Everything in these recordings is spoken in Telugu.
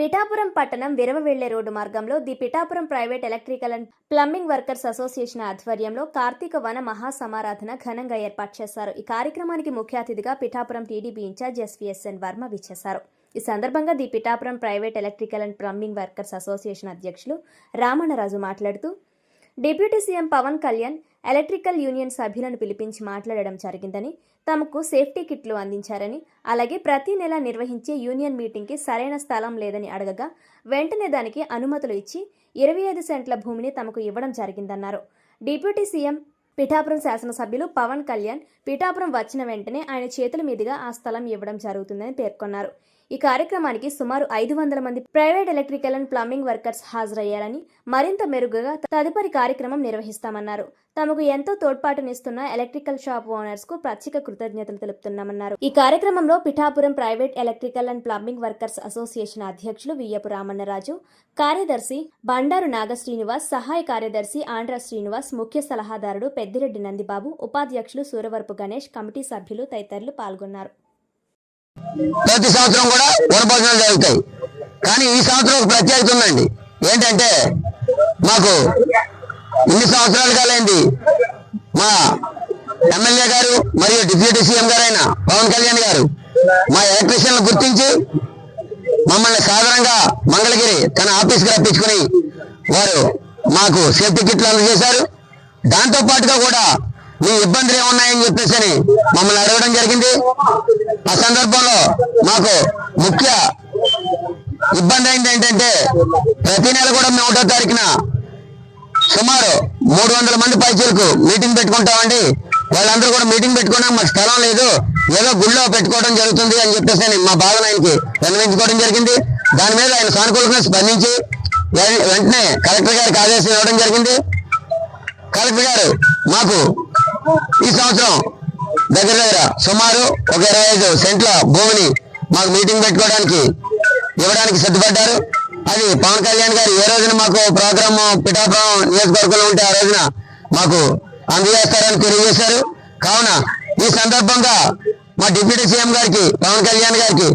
పిఠాపురం పట్టణం విరవ వెళ్ళే రోడ్డు మార్గంలో the Pithapuram private electrical and plumbing workers association ఆధ్వర్యంలో కార్తీక వన మహాసమారాధన ఘనంగా ఏర్పాటు చేశారు. ఈ కార్యక్రమానికి ముఖ్య అతిథిగా Pithapuram TDP in-charge SVSN Varma విచ్చేశారు. ఈ సందర్భంగా the Pithapuram private electrical and plumbing workers association అధ్యక్షులు రామణరాజు మాట్లాడుతూ deputy CM Pawan Kalyan electrical union సభ్యులను పిలిపించి మాట్లాడడం జరిగిందని తమకు సేఫ్టీ కిట్లు అందించారని అలాగే ప్రతి నెల నిర్వహించే యూనియన్ మీటింగ్కి సరైన స్థలం లేదని అడగగా వెంటనే దానికి అనుమతులు ఇచ్చి ఇరవై ఐదు సెంట్ల భూమిని తమకు ఇవ్వడం జరిగిందన్నారు. డిప్యూటీ సీఎం పిఠాపురం శాసనసభ్యులు పవన్ కళ్యాణ్ పిఠాపురం వచ్చిన వెంటనే ఆయన చేతుల మీదుగా ఆ స్థలం ఇవ్వడం జరుగుతుందని పేర్కొన్నారు. ఈ కార్యక్రమానికి సుమారు ఐదు వందల మంది private electrical and plumbing workers హాజరయ్యారని మరింత మెరుగ్గా తదుపరి కార్యక్రమం నిర్వహిస్తామన్నారు. తమకు ఎంతో తోడ్పాటునిస్తున్న ఎలక్ట్రికల్ షాప్ ఓనర్స్కు ప్రత్యేక కృతజ్ఞతలు తెలుపుతున్నామన్నారు. ఈ కార్యక్రమంలో Pithapuram private electrical and plumbing workers association అధ్యక్షులు వియ్యపు రామన్నరాజు కార్యదర్శి బండారు నాగ శ్రీనివాస్ సహాయ కార్యదర్శి ఆంధ్ర శ్రీనివాస్ ముఖ్య సలహాదారుడు పెద్దిరెడ్డి నందిబాబు ఉపాధ్యక్షులు సూరవరపు గణేష్ కమిటీ సభ్యులు తదితరులు పాల్గొన్నారు. ప్రతి సంవత్సరం కూడా వనభోజనాలు జరుగుతాయి. కానీ ఈ సంవత్సరం ఒక ప్రత్యేకత ఉందండి. ఏంటంటే మాకు ఇన్ని సంవత్సరాలు కాలేంది. మా ఎమ్మెల్యే గారు మరియు డిప్యూటీ సీఎం గారైన పవన్ కళ్యాణ్ గారు మా ఎలక్ట్రీషియన్లు గుర్తించి మమ్మల్ని సాధారణంగా మంగళగిరి తన ఆఫీస్కి రప్పించుకుని వారు మాకు సేఫ్టీ కిట్లు అందజేశారు. దాంతో పాటుగా కూడా మీ ఇబ్బందులు ఏమున్నాయని చెప్పేసి అని మమ్మల్ని అడగడం జరిగింది. ఆ సందర్భంలో మాకు ముఖ్య ఇబ్బంది అయింది ఏంటంటే ప్రతి నెల కూడా మేము ఒకటో తారీఖున సుమారు మూడు వందల మంది పైచీలకు మీటింగ్ పెట్టుకుంటామండి. వాళ్ళందరూ కూడా మీటింగ్ పెట్టుకున్నాం. మాకు స్థలం లేదు. ఏదో గుళ్ళో పెట్టుకోవడం జరుగుతుంది అని చెప్పేసి అని మా బాధను ఆయనకి విన్నవించుకోవడం జరిగింది. దాని మీద ఆయన సానుకూలంగా స్పందించి వెంటనే కలెక్టర్ గారికి ఆదేశం ఇవ్వడం జరిగింది. కలెక్టర్ గారు మాకు ఈ సంవత్సరం దగ్గర దగ్గర సుమారు ఒక ఇరవై ఐదు సెంట్ల భూమిని మాకు మీటింగ్ పెట్టుకోవడానికి ఇవ్వడానికి సిద్ధపడ్డారు. అది పవన్ కళ్యాణ్ గారు ఏ రోజున మాకు ప్రోగ్రామ్ పిఠాపురం నియోజకవర్గంలో ఉంటే ఆ రోజున మాకు అందజేస్తారని తెలియజేశారు. కావున ఈ సందర్భంగా మా డిప్యూటీ సీఎం గారికి పవన్ కళ్యాణ్ గారికి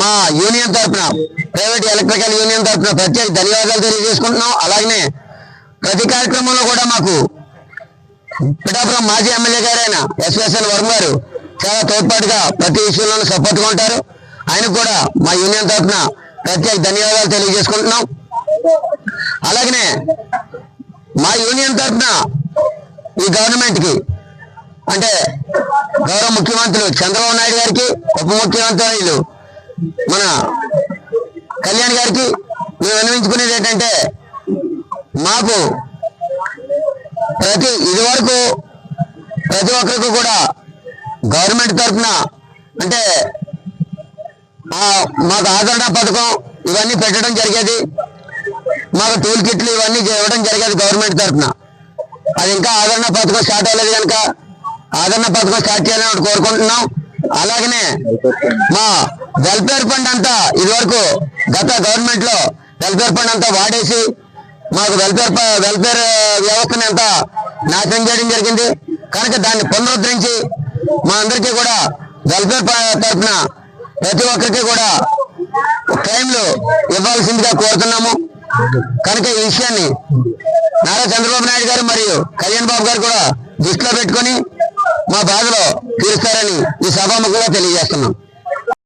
మా యూనియన్ తరఫున ప్రైవేట్ ఎలక్ట్రికల్ యూనియన్ తరఫున ప్రత్యేక ధన్యవాదాలు తెలియజేసుకుంటున్నాం. అలాగనే ప్రతి కార్యక్రమంలో కూడా మాకు పిఠాపురం మాజీ ఎమ్మెల్యే గారైన ఎస్ఎస్ఎన్ వర్మ గారు చాలా తోడ్పాటుగా ప్రతి విషయంలోనూ సపోర్ట్గా ఉంటారు. ఆయనకు కూడా మా యూనియన్ తరఫున ప్రత్యేక ధన్యవాదాలు తెలియజేసుకుంటున్నాం. అలాగనే మా యూనియన్ తరఫున ఈ గవర్నమెంట్కి అంటే గౌరవ ముఖ్యమంత్రులు చంద్రబాబు నాయుడు గారికి ఉప ముఖ్యమంత్రులు మన కళ్యాణ్ గారికి మేము విన్నవించుకునేది ఏంటంటే మాకు ప్రతి ఇది వరకు ప్రతి ఒక్కరికి కూడా గవర్నమెంట్ తరఫున అంటే మాకు ఆదరణ పథకం ఇవన్నీ పెట్టడం జరిగేది. మాకు టూల్ కిట్లు ఇవన్నీ ఇవ్వడం జరిగేది గవర్నమెంట్ తరఫున. అది ఇంకా ఆదరణ పథకం స్టార్ట్ అవ్వలేదు కనుక ఆదరణ పథకం స్టార్ట్ చేయాలని కోరుకుంటున్నాం. అలాగనే మా వెల్ఫేర్ ఫండ్ అంతా ఇదివరకు గత గవర్నమెంట్లో వెల్ఫేర్ ఫండ్ అంతా వాడేసి మాకు వెల్ఫేర్ వెల్ఫేర్ వ్యవస్థను ఎంత నాశనం చేయడం జరిగింది. కనుక దాన్ని పునరుద్ధరించి మా అందరికీ కూడా వెల్ఫేర్ తరఫున ప్రతి ఒక్కరికి కూడా టైంలు ఇవ్వాల్సిందిగా కోరుతున్నాము. కనుక ఈ విషయాన్ని నారా చంద్రబాబు నాయుడు గారు మరియు కళ్యాణ్ బాబు గారు కూడా దృష్టిలో పెట్టుకొని మా బాధలో తీరుస్తారని ఈ సభాముఖంగా తెలియజేస్తున్నాం.